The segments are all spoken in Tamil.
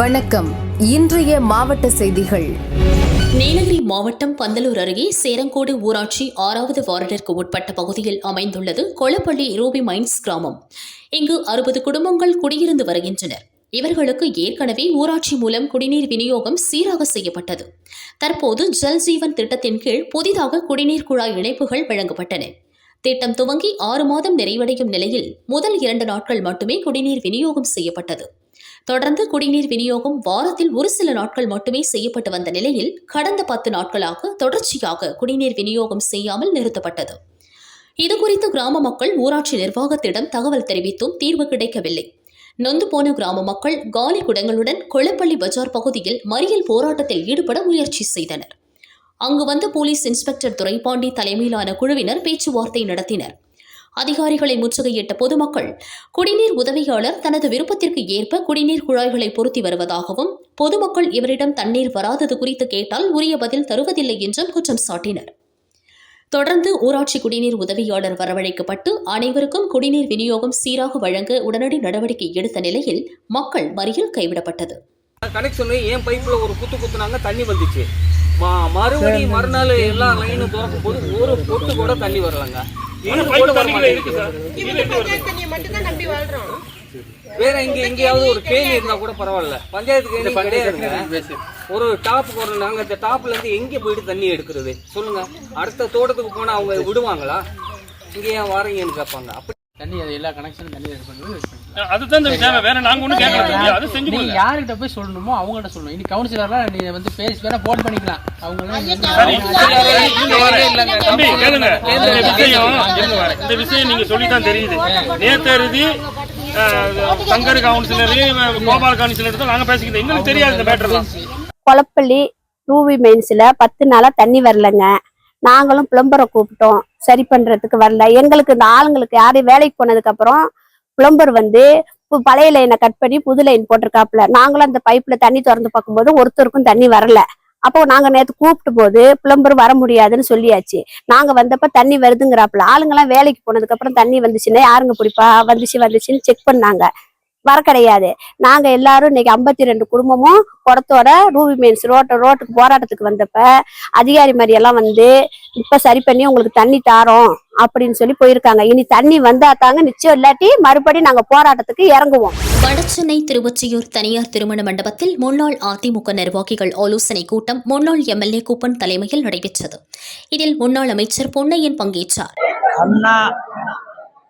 வணக்கம். இன்றைய மாவட்ட செய்திகள். நீலகிரி மாவட்டம் பந்தலூர் அருகே சேரங்கோடு ஊராட்சி ஆறாவது வார்டிற்கு உட்பட்ட பகுதியில் அமைந்துள்ளது கொளப்பள்ளி ரூபி மைன்ஸ் கிராமம். இங்கு அறுபது குடும்பங்கள் குடியிருந்து வருகின்றனர். இவர்களுக்கு ஏற்கனவே ஊராட்சி மூலம் குடிநீர் விநியோகம் சீராக செய்யப்பட்டது. தற்போது ஜல் ஜீவன் திட்டத்தின் கீழ் புதிதாக குடிநீர் குழாய் இணைப்புகள் வழங்கப்பட்டன. திட்டம் துவங்கி ஆறு மாதம் நிறைவடையும் நிலையில் முதல் இரண்டு நாட்கள் மட்டுமே குடிநீர் விநியோகம் செய்யப்பட்டது. தொடர்ந்து குடிநீர் விநியோகம் வாரத்தில் ஒரு சில நாட்கள் மட்டுமே செய்யப்பட்டு வந்த நிலையில் கடந்த பத்து நாட்களாக தொடர்ச்சியாக குடிநீர் விநியோகம் செய்யாமல் நிறுத்தப்பட்டது. இதுகுறித்து கிராம மக்கள் ஊராட்சி நிர்வாகத்திடம் தகவல் தெரிவித்தும் தீர்வு கிடைக்கவில்லை. நொந்து போன கிராம மக்கள் காலி குடங்களுடன் கொளப்பள்ளி பஜார் பகுதியில் மறியல் போராட்டத்தில் ஈடுபட முயற்சி செய்தனர். அங்கு வந்த போலீஸ் இன்ஸ்பெக்டர் துரைபாண்டி தலைமையிலான குழுவினர் பேச்சுவார்த்தை நடத்தினர். அதிகாரிகளை முற்றுகையிட்ட பொதுமக்கள் குடிநீர் உதவியாளர் தனது விருப்பத்திற்கு ஏற்ப குடிநீர் குழாய்களை பொருத்தி வருவதாகவும் பொதுமக்கள் இவரிடம் தண்ணீர் வராதது குறித்து கேட்டால் உரிய பதில் தருவதில்லை என்றும் குற்றம் சாட்டினர். தொடர்ந்து ஊராட்சி குடிநீர் உதவியாளர் வரவழைக்கப்பட்டு அனைவருக்கும் குடிநீர் விநியோகம் சீராக வழங்க உடனடி நடவடிக்கை எடுத்த நிலையில் மக்கள் மறியல் கைவிடப்பட்டது. கனெக்ஷன் என் பைப்ல ஒரு குத்து குத்துனாங்க தண்ணி வந்துச்சு. மறுபடியும் மறுநாள் எல்லா லைனும் திறக்கும் போது ஒரு பொட்டு கூட தண்ணி வரலங்க. வேற இங்க எங்கேயாவது ஒரு கேணி இருந்தா கூட பரவாயில்ல. பஞ்சாயத்து கேணி ஒரு டாப்புக்கு ஒரு நாங்க இந்த டாப்ல இருந்து எங்க போயிட்டு தண்ணி எடுக்கிறது? சொல்லுங்க. அடுத்த தோட்டத்துக்கு போனா அவங்க விடுவாங்களா? இங்க ஏன் வாரீங்கன்னு கேட்பாங்க. அப்படி தண்ணி அது எல்லா கனெக்ஷனும் தண்ணி அதுதான் தம்பி தேவை. வேற நாங்க ஒண்ணும் கேட்கல தம்பி அது செஞ்சு நீ கொடுங்க யார்கிட்ட போய் சொல்லணுமோ அவங்ககிட்ட சொல்லணும். இனி கவுன்சிலர்லாம் நீ வந்து பேசி வேணா போன் பண்ணிக்கலாம். சரி. அவங்க இங்க வரேன். தம்பி கேளுங்க. இந்த விஷயம் இருங்க வரேன். இந்த விஷயம் நீங்க சொல்லி தான் தெரியுது நேத்தருதி சங்கர் கவுன்சிலர் கோபால் கவுன்சிலர் தான் நாங்க பேசிக்கிட்டோம். எங்களுக்கு தெரியாது இந்த மேட்டர்லாம் கொளப்பள்ளி ரூபி மெயின்ஸ்ல பத்து நாளா தண்ணி வரலங்க. நாங்களும் பிளம்பரை கூப்பிட்டோம். சரி பண்றதுக்கு வரல. எங்களுக்கு இந்த ஆளுங்களுக்கு யாரையும் வேலைக்கு போனதுக்கு பிளம்பர் வந்து பழைய லைனை கட் பண்ணி புது லைன் போட்டிருக்காப்புல. நாங்களும் அந்த பைப்ல தண்ணி திறந்து பார்க்கும்போது ஒருத்தருக்கும் தண்ணி வரல. அப்போ நாங்க நேற்று கூப்பிட்டு போது பிளம்பர் வர முடியாதுன்னு சொல்லியாச்சு. நாங்க வந்தப்ப தண்ணி வருதுங்கிறாப்புல. ஆளுங்கெல்லாம் வேலைக்கு போனதுக்கு அப்புறம் தண்ணி வந்துச்சுன்னா யாருங்க பிடிப்பா? வந்துச்சு வந்துச்சுன்னு செக் பண்ணாங்க. வர கிடையாது நாங்க எல்லாரும் இன்னைக்கு ஐம்பத்தி ரெண்டு குடும்பமும் குடத்தோட ரூபி மீன்ஸ் ரோட்ட ரோட்டுக்கு போராட்டத்துக்கு வந்தப்ப அதிகாரி மாதிரி எல்லாம் வந்து இப்ப சரி பண்ணி உங்களுக்கு தண்ணி தாரோம் அப்படின்னு சொல்லி போயிருக்காங்க. இனி தண்ணி வந்தா தாங்க நிச்சயம் இல்லாட்டி மறுபடியும் நாங்க போராட்டத்துக்கு இறங்குவோம். வடசென்னை திருவொற்றியூர் தனியார் திருமண மண்டபத்தில் முன்னாள் அதிமுக நிர்வாகிகள் ஆலோசனை கூட்டம் முன்னாள் எம்எல்ஏ கூப்பன் தலைமையில் நடைபெற்றது. இதில் முன்னாள் அமைச்சர் பொன்னையன் பங்கேற்றார். அண்ணா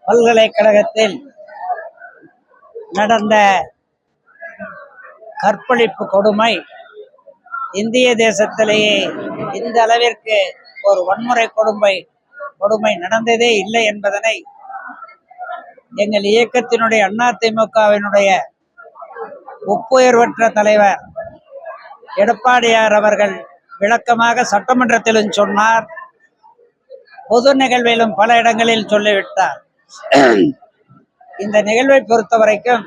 பல்கலைக்கழகத்தில் நடந்த கற்பழிப்பு கொடுமை இந்திய தேசத்திலேயே இந்த அளவிற்கு ஒரு வன்முறை கொடுமை கொடுமை நடந்ததே இல்லை என்பதனை எங்கள் இயக்கத்தினுடைய அதிமுகவினுடைய ஒப்புயர்வற்ற தலைவர் எடப்பாடியார் அவர்கள் விளக்கமாக சட்டமன்றத்திலும் சொன்னார். பொது நிகழ்விலும் பல இடங்களில் சொல்லிவிட்டார். இந்த நிகழ்வை பொறுத்த வரைக்கும்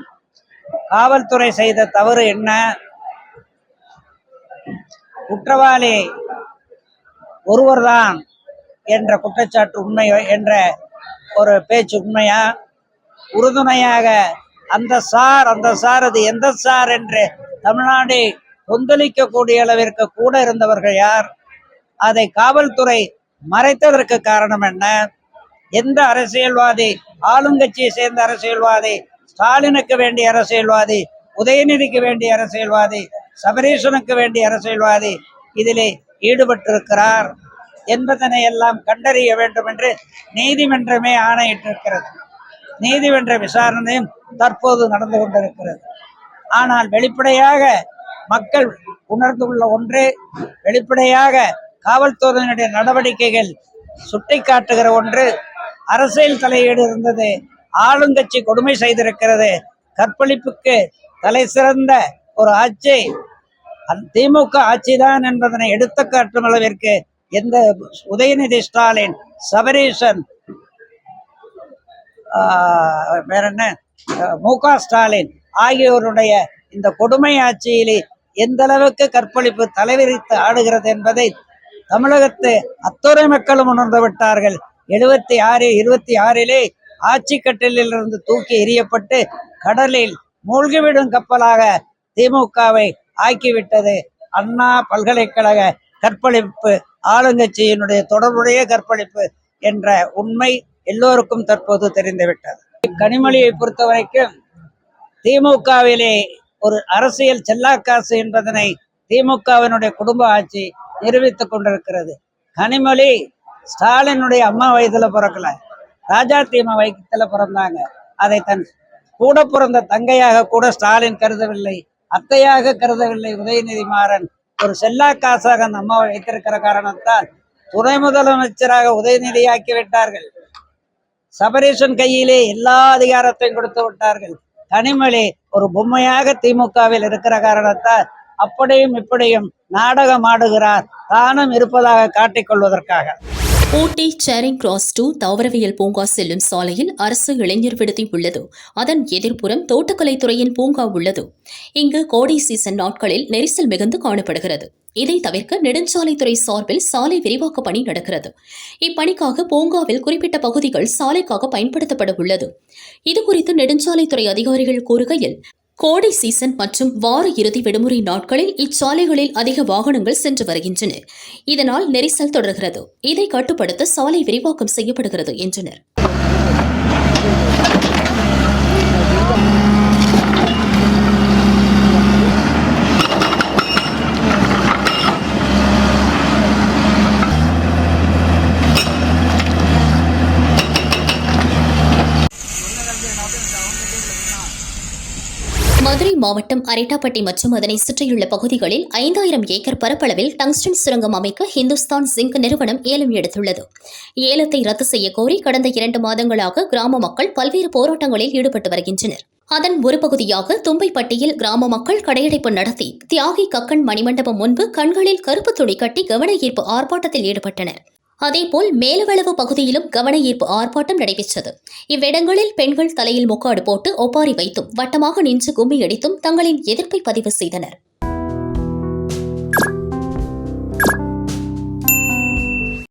காவல்துறை செய்த தவறு என்ன? குற்றவாளி ஒருவர்தான் என்ற குற்றச்சாட்டு உண்மை என்ற ஒரு பேச்சு உண்மையா? உறுதுணையாக அந்த சார் அந்த சார் அது எந்த சார் என்று தமிழ்நாடு கொந்தளிக்கக்கூடிய அளவிற்கு கூட இருந்தவர்கள் யார்? அதை காவல்துறை மறைத்ததற்கு காரணம் என்ன? எந்த அரசியல்வாதி? ஆளுங்கட்சியை சேர்ந்த அரசியல்வாதி ஸ்டாலினுக்கு வேண்டிய அரசியல்வாதி உதயநிதிக்கு வேண்டிய அரசியல்வாதி சபரீசனுக்கு வேண்டிய அரசியல்வாதி இதிலே ஈடுபட்டிருக்கிறார் என்பதனை எல்லாம் கண்டறிய வேண்டும் என்று நீதிமன்றமே ஆணையிட்டிருக்கிறது. நீதிமன்ற விசாரணையும் தற்போது நடந்து கொண்டிருக்கிறது. ஆனால் வெளிப்படையாக மக்கள் உணர்ந்துள்ள ஒன்று வெளிப்படையாக காவல்துறையினுடைய நடவடிக்கைகள் சுட்டிக்காட்டுகிற ஒன்று அரசியல் தலையீடு இருந்தது. ஆளுங்கட்சி கொடுமை செய்திருக்கிறது. கற்பழிப்புக்கு தலை சிறந்த ஒரு ஆட்சி. திமுக ஆட்சிதான் என்பதனை எடுத்து காட்டும் அளவிற்கு எந்த உதயநிதி ஸ்டாலின் சபரீசன் ஆஹ், வேற என்ன? மு க ஸ்டாலின் ஆகியோருடைய இந்த கொடுமை ஆட்சியிலே எந்த அளவுக்கு கற்பழிப்பு தலைவிரித்து ஆடுகிறது என்பதை தமிழகத்து அத்துறை மக்களும் உணர்ந்து விட்டார்கள். எழுபத்தி ஆறு இருபத்தி ஆறிலே ஆட்சி தூக்கி எறியப்பட்டு கடலில் மூழ்கிவிடும் கப்பலாக திமுகவை ஆக்கிவிட்டது. அண்ணா பல்கலைக்கழக கற்பழிப்பு ஆளுங்கட்சியினுடைய தொடர்புடைய கற்பழிப்பு என்ற உண்மை எல்லோருக்கும் தற்போது தெரிந்துவிட்டது. கனிமொழியை பொறுத்த வரைக்கும் திமுகவிலே ஒரு அரசியல் செல்லாக்காசு என்பதனை திமுகவினுடைய குடும்ப ஆட்சி நிரூபித்துக் கொண்டிருக்கிறது. கனிமொழி ஸ்டாலினுடைய அம்மா வயதுல பிறக்கல. ராஜா தீமா வயத்துல பிறந்தாங்க. அதை தன் கூட பிறந்த தங்கையாக கூட ஸ்டாலின் கருதவில்லை. அத்தையாக கருதவில்லை. உதயநிதி மாறன் ஒரு செல்லாக்காசாக அந்த அம்மாவை வைத்திருக்கிற காரணத்தால் துணை முதலமைச்சராக உதயநிதியாக்கி விட்டார்கள். சபரீஷன் கையிலே எல்லா அதிகாரத்தையும் கொடுத்து விட்டார்கள். கனிமொழி ஒரு பொம்மையாக திமுகவில் இருக்கிற காரணத்தால் அப்படியும் இப்படியும் நாடகம் ஆடுகிறார் தானும் இருப்பதாக காட்டிக்கொள்வதற்காக ஊட்டி சேரிங் கிராஸ் டூ தாவரவியல் பூங்கா செல்லும் சாலையில் அரசு இளைஞர் விடுதி உள்ளது. அதன் எதிர்ப்புறம் தோட்டக்கலைத்துறையின் பூங்கா உள்ளது. இங்கு கோடை சீசன் நாட்களில் நெரிசல் மிகுந்து காணப்படுகிறது. இதை தவிர்க்க நெடுஞ்சாலைத்துறை சார்பில் சாலை விரிவாக்க பணி நடக்கிறது. இப்பணிக்காக பூங்காவில் குறிப்பிட்ட பகுதிகள் சாலைக்காக பயன்படுத்தப்பட உள்ளது. இதுகுறித்து நெடுஞ்சாலைத்துறை அதிகாரிகள் கூறுகையில் கோடை சீசன் மற்றும் வார இறுதி விடுமுறை நாட்களில் இச்சாலைகளில் அதிக வாகனங்கள் சென்று வருகின்றன. இதனால் நெரிசல் தொடர்கிறது. இதை கட்டுப்படுத்த சாலை விரிவாக்கம் செய்யப்படுகிறது என்றனர். மதுரை மாவட்டம் அரிட்டாப்பட்டி மற்றும் அதனை சுற்றியுள்ள பகுதிகளில் ஐந்தாயிரம் ஏக்கர் பரப்பளவில் டங்ஸ்டன் சுரங்கம் அமைக்க ஹிந்துஸ்தான் ஜிங்க் நிறுவனம் ஏலம் எடுத்துள்ளது. ஏலத்தை ரத்து செய்ய கோரி கடந்த இரண்டு மாதங்களாக கிராம மக்கள் பல்வேறு போராட்டங்களில் ஈடுபட்டு வருகின்றனர். அதன் ஒரு பகுதியாக தும்பைப்பட்டியில் கிராம மக்கள் கடையடைப்பு நடத்தி தியாகி கக்கன் மணிமண்டபம் முன்பு கண்களில் கருப்பு துணி கட்டி கவன ஈர்ப்பு ஆர்ப்பாட்டத்தில் ஈடுபட்டனர். அதேபோல் மேலவளவு பகுதியிலும் கவன ஈர்ப்பு ஆர்ப்பாட்டம் நடைபெற்றது. இவ்விடங்களில் பெண்கள் தலையில் முக்காடு போட்டு ஒப்பாரி வைத்தும் வட்டமாக நின்று கும்மி அடித்தும் தங்களின் எதிர்ப்பை பதிவு செய்தனர்.